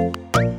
Bye.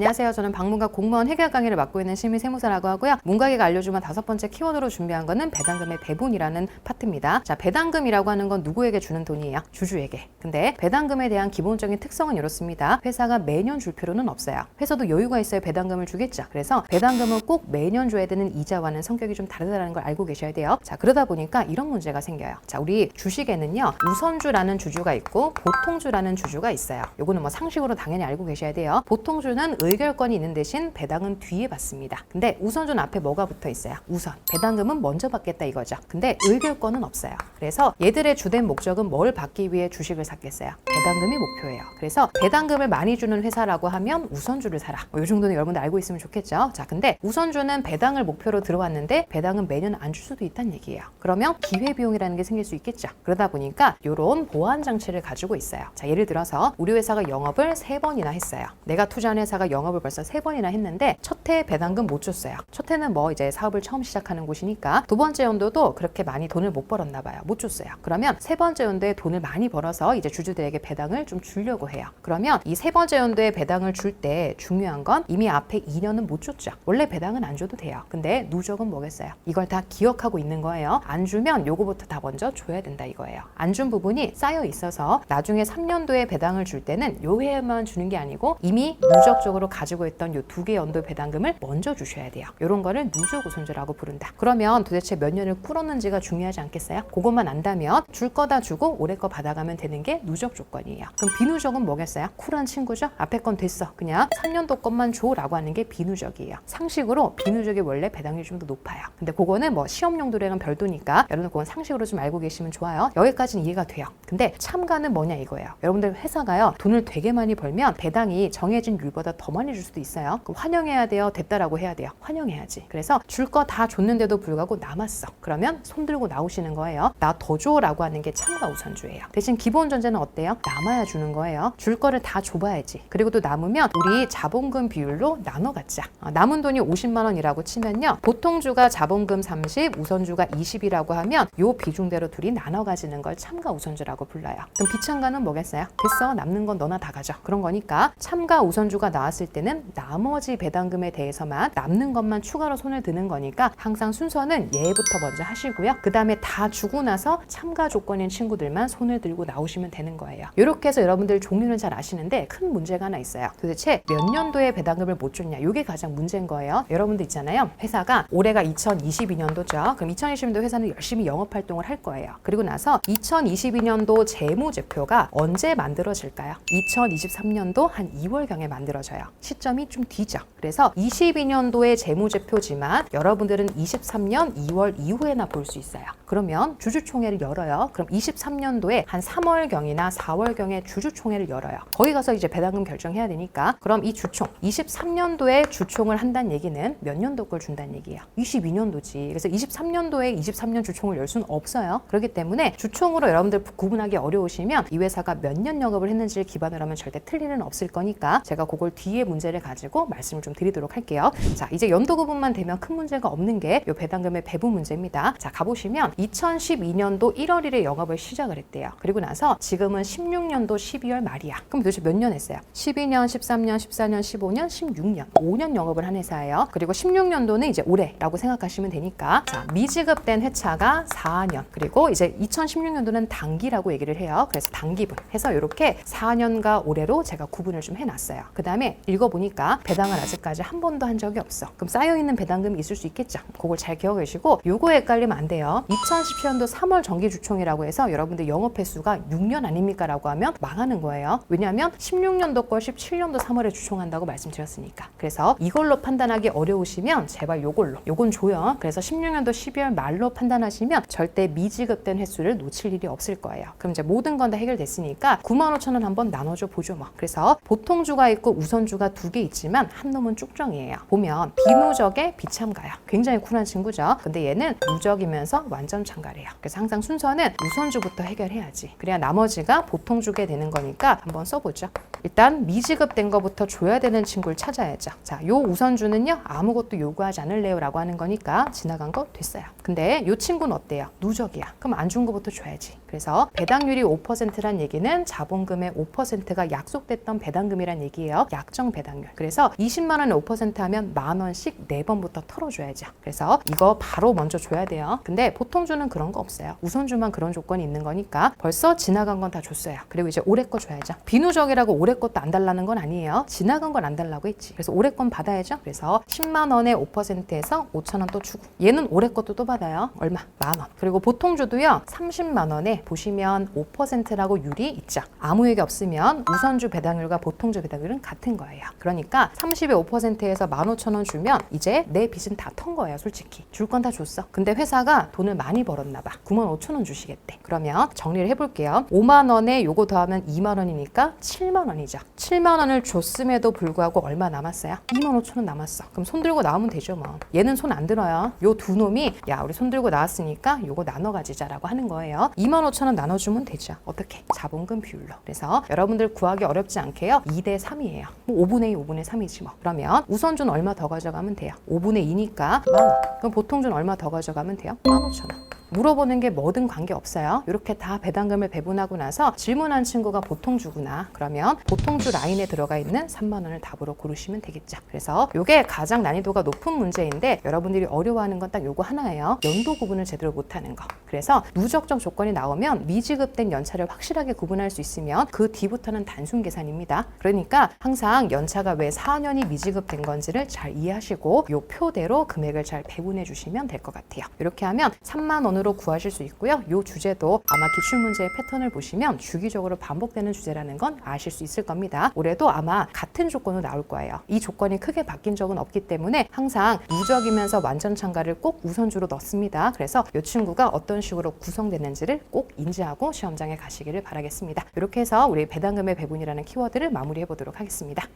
안녕하세요. 저는 방문가 공무원 해결 강의를 맡고 있는 시민 세무사라고 하고요. 문가계가 알려주면 다섯 번째 키워드로 준비한 거는 배당금의 배분이라는 파트입니다. 자, 배당금이라고 하는 건 누구에게 주는 돈이에요? 주주에게. 근데 배당금에 대한 기본적인 특성은 이렇습니다. 회사가 매년 줄 필요는 없어요. 회사도 여유가 있어야 배당금을 주겠죠. 그래서 배당금은 꼭 매년 줘야 되는 이자와는 성격이 좀 다르다는 걸 알고 계셔야 돼요. 자, 그러다 보니까 이런 문제가 생겨요. 자, 우리 주식에는요. 우선주라는 주주가 있고 보통주라는 주주가 있어요. 요거는 뭐 상식으로 당연히 알고 계셔야 돼요. 보통주는 의 결권이 있는 대신 배당은 뒤에 받습니다. 근데 우선주는 앞에 뭐가 붙어 있어요? 우선. 배당금은 먼저 받겠다 이거죠. 근데 의결권은 없어요. 그래서 얘들의 주된 목적은 뭘 받기 위해 주식을 샀겠어요? 배당금이 목표예요. 그래서 배당금을 많이 주는 회사라고 하면 우선주를 사라. 뭐 이 정도는 여러분들 알고 있으면 좋겠죠. 자, 근데 우선주는 배당을 목표로 들어왔는데 배당은 매년 안 줄 수도 있다는 얘기예요. 그러면 기회 비용이라는 게 생길 수 있겠죠. 그러다 보니까 이런 보완 장치를 가지고 있어요. 자, 예를 들어서 우리 회사가 영업을 세 번이나 했어요. 내가 투자한 회사가 영업 을 벌써 세 번이나 했는데 첫 해 배당금 못 줬어요. 첫 해는 뭐 이제 사업을 처음 시작하는 곳이니까 두 번째 연도도 그렇게 많이 돈을 못 벌었나 봐요. 못 줬어요. 그러면 세 번째 연도에 돈을 많이 벌어서 이제 주주들에게 배당을 좀 주려고 해요. 그러면 이 세 번째 연도에 배당을 줄 때 중요한 건 이미 앞에 2년은 못 줬죠. 원래 배당은 안 줘도 돼요. 근데 누적은 뭐겠어요? 이걸 다 기억하고 있는 거예요. 안 주면 요거부터 다 먼저 줘야 된다 이거예요. 안 준 부분이 쌓여 있어서 나중에 3년도에 배당을 줄 때는 요 해에만 주는 게 아니고 이미 누적적으로 가지고 있던 요 두 개 연도 배당금을 먼저 주셔야 돼요. 요런 거를 누적 우선주라고 부른다. 그러면 도대체 몇 년을 꿇었는지가 중요하지 않겠어요? 그것만 안다면 줄 거다 주고 올해 거 받아가면 되는 게 누적 조건이에요. 그럼 비누적은 뭐겠어요? 쿨한 친구죠? 앞에 건 됐어. 그냥 3년도 것만 줘라고 하는 게 비누적이에요. 상식으로 비누적이 원래 배당률이 좀 더 높아요. 근데 그거는 뭐 시험 용도랑은 별도니까 여러분 그건 상식으로 좀 알고 계시면 좋아요. 여기까지는 이해가 돼요. 근데 참가는 뭐냐 이거예요. 여러분들 회사가요 돈을 되게 많이 벌면 배당이 정해진 율보다 더 많이 줄 수도 있어요. 그럼 환영해야 돼요. 됐다라고 해야 돼요. 환영해야지. 그래서 줄 거 다 줬는데도 불구하고 남았어. 그러면 손 들고 나오시는 거예요. 나 더 줘라고 하는 게 참가 우선주예요. 대신 기본 전제는 어때요? 남아야 주는 거예요. 줄 거를 다 줘봐야지. 그리고 또 남으면 우리 자본금 비율로 나눠 갖자. 어, 남은 돈이 50만 원이라고 치면요. 보통 주가 자본금 30, 우선주가 20이라고 하면 요 비중대로 둘이 나눠 가지는 걸 참가 우선주라고 불러요. 그럼 비참가는 뭐겠어요? 됐어. 남는 건 너나 다 가져. 그런 거니까 참가 우선주가 나왔을 때는 나머지 배당금에 대해서만 남는 것만 추가로 손을 드는 거니까 항상 순서는 얘부터 먼저 하시고요. 그 다음에 다 주고 나서 참가 조건인 친구들만 손을 들고 나오시면 되는 거예요. 이렇게 해서 여러분들 종류는 잘 아시는데 큰 문제가 하나 있어요. 도대체 몇 년도에 배당금을 못 줬냐? 이게 가장 문제인 거예요. 여러분들 있잖아요. 회사가 올해가 2022년도죠. 그럼 2022년도 회사는 열심히 영업 활동을 할 거예요. 그리고 나서 2022년도 재무제표가 언제 만들어질까요? 2023년도 한 2월경에 만들어져요. 시점이 좀 뒤죠. 그래서 22년도의 재무제표지만 여러분들은 23년 2월 이후에나 볼 수 있어요. 그러면 주주총회를 열어요. 그럼 23년도에 한 3월경이나 4월경에 주주총회를 열어요. 거기 가서 이제 배당금 결정해야 되니까 그럼 이 주총 23년도에 주총을 한다는 얘기는 몇 년도 걸 준다는 얘기예요. 22년도지. 그래서 23년도에 23년 주총을 열 수는 없어요. 그렇기 때문에 주총으로 여러분들 구분하기 어려우시면 이 회사가 몇 년 영업을 했는지를 기반으로 하면 절대 틀리는 없을 거니까 제가 그걸 뒤에 문제를 가지고 말씀을 좀 드리도록 할게요. 자, 이제 연도 구분만 되면 큰 문제가 없는 게 이 배당금의 배분 문제입니다. 자, 가보시면 2012년도 1월 1일 영업을 시작을 했대요. 그리고 나서 지금은 16년도 12월 말이야. 그럼 도대체 몇 년 했어요? 12년, 13년, 14년, 15년, 16년. 5년 영업을 한 회사예요. 그리고 16년도는 이제 올해라고 생각하시면 되니까 자, 미지급된 회차가 4년. 그리고 이제 2016년도는 단기라고 얘기를 해요. 그래서 단기분 해서 이렇게 4년과 올해로 제가 구분을 좀 해놨어요. 그 다음에 읽어보니까 배당을 아직까지 한 번도 한 적이 없어. 그럼 쌓여있는 배당금이 있을 수 있겠죠. 그걸 잘 기억해 주시고 요거 헷갈리면 안 돼요. 2017년도 3월 정기주총이라고 해서 여러분들 영업 횟수가 6년 아닙니까? 라고 하면 망하는 거예요. 왜냐하면 16년도 걸 17년도 3월에 주총한다고 말씀드렸으니까. 그래서 이걸로 판단하기 어려우시면 제발 요걸로. 요건 줘요. 그래서 16년도 12월 말로 판단하시면 절대 미지급된 횟수를 놓칠 일이 없을 거예요. 그럼 이제 모든 건 다 해결됐으니까 9만 5천 원 한번 나눠줘 보죠 뭐. 그래서 보통 주가 있고 우선 주가 두 개 있지만 한 놈은 쭉정이에요. 보면 비누적에 비참가요. 굉장히 쿨한 친구죠. 근데 얘는 누적이면서 완전 참가래요. 그래서 항상 순서는 우선주부터 해결해야지. 그래야 나머지가 보통 주게 되는 거니까 한번 써보죠. 일단 미지급된 거부터 줘야 되는 친구를 찾아야죠. 자, 요 우선주는요 아무것도 요구하지 않을래요라고 하는 거니까 지나간 거 됐어요. 근데 이 친구는 어때요? 누적이야. 그럼 안 준 거부터 줘야지. 그래서 배당률이 5%란 얘기는 자본금의 5%가 약속됐던 배당금이란 얘기예요. 약정 배당률. 그래서 20만 원에 5% 하면 만 원씩 네 번부터 털어줘야죠. 그래서 이거 바로 먼저 줘야 돼요. 근데 보통 주는 그런 거 없어요. 우선주만 그런 조건이 있는 거니까 벌써 지나간 건 다 줬어요. 그리고 이제 올해 거 줘야죠. 비누적이라고 올해 것도 안 달라는 건 아니에요. 지나간 건 안 달라고 했지. 그래서 올해 건 받아야죠. 그래서 10만 원에 5%에서 5천 원 또 주고 얘는 올해 것도 또 받아 요. 얼마? 만 원. 그리고 보통주도요. 30만 원에 보시면 5%라고 율이 있죠. 아무 얘기 없으면 우선주 배당률과 보통주 배당률은 같은 거예요. 그러니까 30에 5%에서 15,000원 주면 이제 내 빚은 다 턴 거예요, 솔직히. 줄 건 다 줬어. 근데 회사가 돈을 많이 벌었나 봐. 9만 5천 원 주시겠대. 그러면 정리를 해 볼게요. 5만 원에 요거 더하면 2만 원이니까 7만 원이죠. 7만 원을 줬음에도 불구하고 얼마 남았어요? 2만 5천 원 남았어. 그럼 손 들고 나오면 되죠, 뭐. 얘는 손 안 들어요. 요 두 놈이 야 우리 손 들고 나왔으니까 요거 나눠 가지자라고 하는 거예요. 2만 5천 원 나눠주면 되죠. 어떻게? 자본금 비율로. 그래서 여러분들 구하기 어렵지 않게요. 2대 3이에요. 뭐 5분의 2, 5분의 3이지 뭐. 그러면 우선준 얼마 더 가져가면 돼요? 5분의 2니까 만 원. 그럼 보통준 얼마 더 가져가면 돼요? 15,000원. 물어보는 게 뭐든 관계 없어요. 이렇게 다 배당금을 배분하고 나서 질문한 친구가 보통 주구나. 그러면 보통 주 라인에 들어가 있는 3만 원을 답으로 고르시면 되겠죠. 그래서 이게 가장 난이도가 높은 문제인데 여러분들이 어려워하는 건 딱 요거 하나예요. 연도 구분을 제대로 못하는 거. 그래서 누적적 조건이 나오면 미지급된 연차를 확실하게 구분할 수 있으면 그 뒤부터는 단순 계산입니다. 그러니까 항상 연차가 왜 4년이 미지급된 건지를 잘 이해하시고 요 표대로 금액을 잘 배분해 주시면 될 것 같아요. 이렇게 하면 3만 원 으로 구하실 수 있고요. 요 주제도 아마 기출 문제의 패턴을 보시면 주기적으로 반복되는 주제라는 건 아실 수 있을 겁니다. 올해도 아마 같은 조건으로 나올 거예요. 이 조건이 크게 바뀐 적은 없기 때문에 항상 누적이면서 완전 참가를 꼭 우선주로 넣습니다. 그래서 이 친구가 어떤 식으로 구성됐는지를 꼭 인지하고 시험장에 가시기를 바라겠습니다. 이렇게 해서 우리 배당금의 배분이라는 키워드를 마무리해 보도록 하겠습니다.